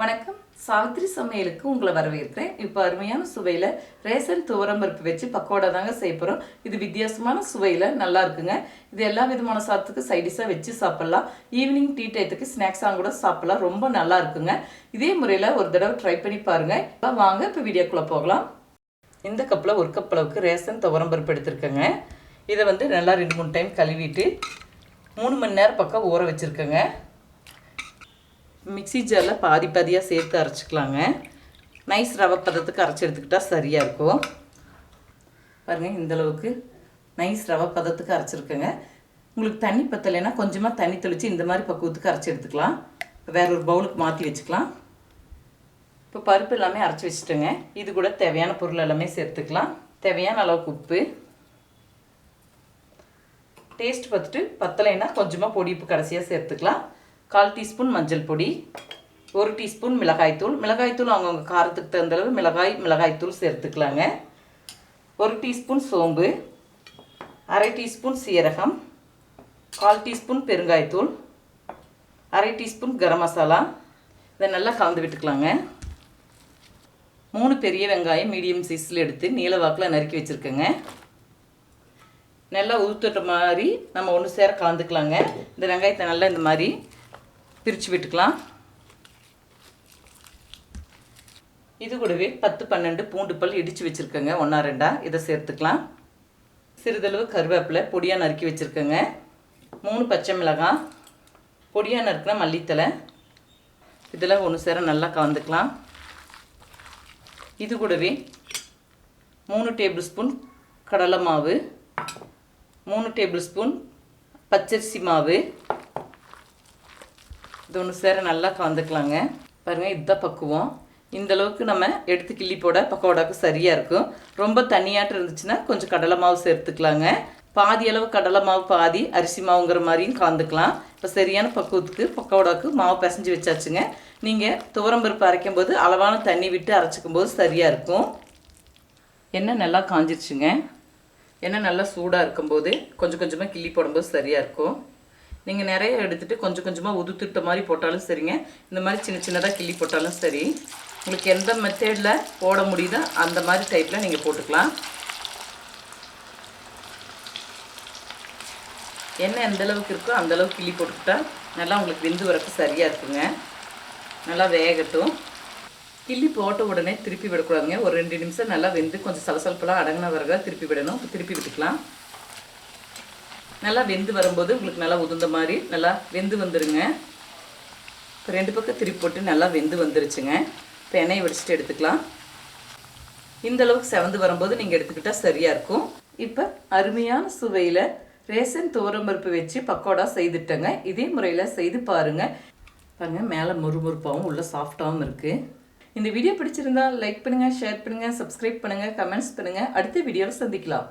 வணக்கம். சாவித்திரி சமையலுக்கு உங்களை வரவேற்கிறேன். இப்போ அருமையான சுவையில் ரேசன் துவரம்பருப்பு வச்சு பக்கோடா தாங்க செய்ய போகிறோம் இது வித்தியாசமான சுவையில் நல்லா இருக்குங்க. இது எல்லா விதமான சாதத்துக்கு சைடிஷாக வச்சு சாப்பிட்லாம். ஈவினிங் டீ டயத்துக்கு ஸ்நாக்ஸாக கூட சாப்பிட்லாம். ரொம்ப நல்லா இருக்குங்க. இதே முறையில் ஒரு தடவை ட்ரை பண்ணி பாருங்கள் இப்போ வாங்க இப்போ வீடியோக்குள்ளே போகலாம். இந்த கப்பில் ஒரு கப் அளவுக்கு ரேசன் துவரம்பருப்பு எடுத்துருக்கேங்க. இதை வந்து நல்லா ரெண்டு மூணு டைம் கழுவிட்டு மூணு மணி நேரம் பக்கம் ஊற வச்சுருக்கேங்க. மிக்ஸி ஜாரில் பாதி பாதியாக சேர்த்து அரைச்சிக்கலாங்க. நைஸ் ரவை பதத்துக்கு அரைச்சி எடுத்துக்கிட்டால் சரியாக இருக்கும். பாருங்கள் இந்தளவுக்கு நைஸ் ரவை பதத்துக்கு அரைச்சிருக்கேங்க. உங்களுக்கு தண்ணி பத்தலைன்னா கொஞ்சமாக தண்ணி தெளித்து இந்த மாதிரி பக்குவத்துக்கு அரைச்சி எடுத்துக்கலாம். வேற ஒரு பவுலுக்கு மாற்றி வச்சுக்கலாம். இப்போ பருப்பு எல்லாமே அரைச்சி வச்சுட்டோங்க. இது கூட தேவையான பொருள் எல்லாமே சேர்த்துக்கலாம். தேவையான அளவுக்கு உப்பு. டேஸ்ட் பார்த்துட்டு பத்தலைன்னா கொஞ்சமாக பொடி உப்பு கடைசியாக சேர்த்துக்கலாம். கால் டீஸ்பூன் மஞ்சள் பொடி ஒரு டீஸ்பூன் மிளகாய்த்தூள் மிளகாய்த்தூள் அவங்கவுங்க காரத்துக்கு தகுந்த அளவு மிளகாய் மிளகாய்த்தூள் சேர்த்துக்கலாங்க. ஒரு டீஸ்பூன் சோம்பு அரை டீஸ்பூன் சீரகம் கால் டீஸ்பூன் பெருங்காயத்தூள் அரை டீஸ்பூன் கரம் மசாலா. இதை நல்லா கலந்து விட்டுக்கலாங்க. மூணு பெரிய வெங்காயம் மீடியம் சைஸில் எடுத்து நீல வாக்கில் நறுக்கி வச்சுருக்கேங்க. நல்லா உதுத்துட்ட மாதிரி நம்ம ஒன்று சேர கலந்துக்கலாங்க. இந்த வெங்காயத்தை நல்லா இந்த மாதிரி பிரித்து விட்டுக்கலாம். இது கூடவே பத்து பன்னெண்டு பூண்டு பல் இடித்து வச்சுருக்கேங்க. ஒன்றா ரெண்டா. இதை சேர்த்துக்கலாம். சிறிதளவு கருவேப்பிலை பொடியாக நறுக்கி வச்சுருக்கேங்க. மூணு பச்சை மிளகாய் பொடியாக நறுக்கிற மல்லித்தலை இதெல்லாம் ஒன்று சேர நல்லா கலந்துக்கலாம். இது கூடவே மூணு டேபிள் ஸ்பூன் கடலை மாவு மூணு டேபிள் ஸ்பூன் பச்சரிசி மாவு இது ஒன்று சேர நல்லா கலந்துக்கலாங்க. பாருங்கள் இதுதான் பக்குவம். இந்த அளவுக்கு நம்ம எடுத்து கிள்ளி போட பக்கோடாவுக்கு சரியாக இருக்கும். ரொம்ப தண்ணியாட்டம் இருந்துச்சுன்னா கொஞ்சம் கடலை மாவு சேர்த்துக்கலாங்க. பாதி அளவு கடலை மாவு பாதி அரிசி மாவுங்கிற மாதிரியும் கலந்துக்கலாம். இப்போ சரியான பக்குவத்துக்கு பக்கோடாவுக்கு மாவு பிசைஞ்சு வச்சாச்சுங்க. நீங்கள் துவரம்பருப்பு அரைக்கும் போது அளவான தண்ணி விட்டு அரைச்சிக்கும் போது சரியாக இருக்கும். எண்ணெய் நல்லா காஞ்சிருச்சுங்க. எண்ணெய் நல்லா சூடாக இருக்கும்போது கொஞ்சம் கொஞ்சமாக கிள்ளி போடும்போது சரியாக இருக்கும். நீங்கள் நிறைய எடுத்துகிட்டு கொஞ்சம் கொஞ்சமாக உதுத்துட்ட மாதிரி போட்டாலும் சரிங்க. இந்த மாதிரி சின்ன சின்னதாக கிள்ளி போட்டாலும் சரி. உங்களுக்கு எந்த மெத்தேடில் போட முடியுதோ அந்த மாதிரி டைப்பில் நீங்கள் போட்டுக்கலாம். எண்ணெய் எந்த அளவுக்கு இருக்கோ அந்த அளவுக்கு கிள்ளி போட்டுக்கிட்டா நல்லா உங்களுக்கு வெந்து வரப்பு சரியாக இருக்குங்க. நல்லா வேகட்டும். கிள்ளி போட்ட உடனே திருப்பி விடக்கூடாதுங்க. ஒரு ரெண்டு நிமிஷம் நல்லா வெந்து கொஞ்சம் சலசலப்பெல்லாம் அடங்கின வரக திருப்பி விடணும். திருப்பி விட்டுக்கலாம். நல்லா வெந்து வரும்போது உங்களுக்கு நல்லா உதுந்த மாதிரி நல்லா வெந்து வந்துடுங்க இப்போ ரெண்டு பக்கம் திருப்பி போட்டு நல்லா வெந்து வந்துருச்சுங்க. இப்போ எண்ணெயை வடிச்சிட்டு எடுத்துக்கலாம். இந்த அளவுக்கு செவந்து வரும்போது நீங்கள் எடுத்துக்கிட்டால் சரியாக இருக்கும். இப்போ அருமையான சுவையில் ரேசன் துவரம்பருப்பு வச்சு பக்கோடா செய்துட்டேங்க. இதே முறையில் செய்து பாருங்கள் பாருங்கள் மேலே முறுமுறுப்பாகவும் உள்ள சாஃப்டாகவும் இருக்குது இந்த வீடியோ பிடிச்சிருந்தா லைக் பண்ணுங்கள் ஷேர் பண்ணுங்கள் சப்ஸ்கிரைப் பண்ணுங்கள் கமெண்ட்ஸ் பண்ணுங்கள் அடுத்த வீடியோவில் சந்திக்கலாம்.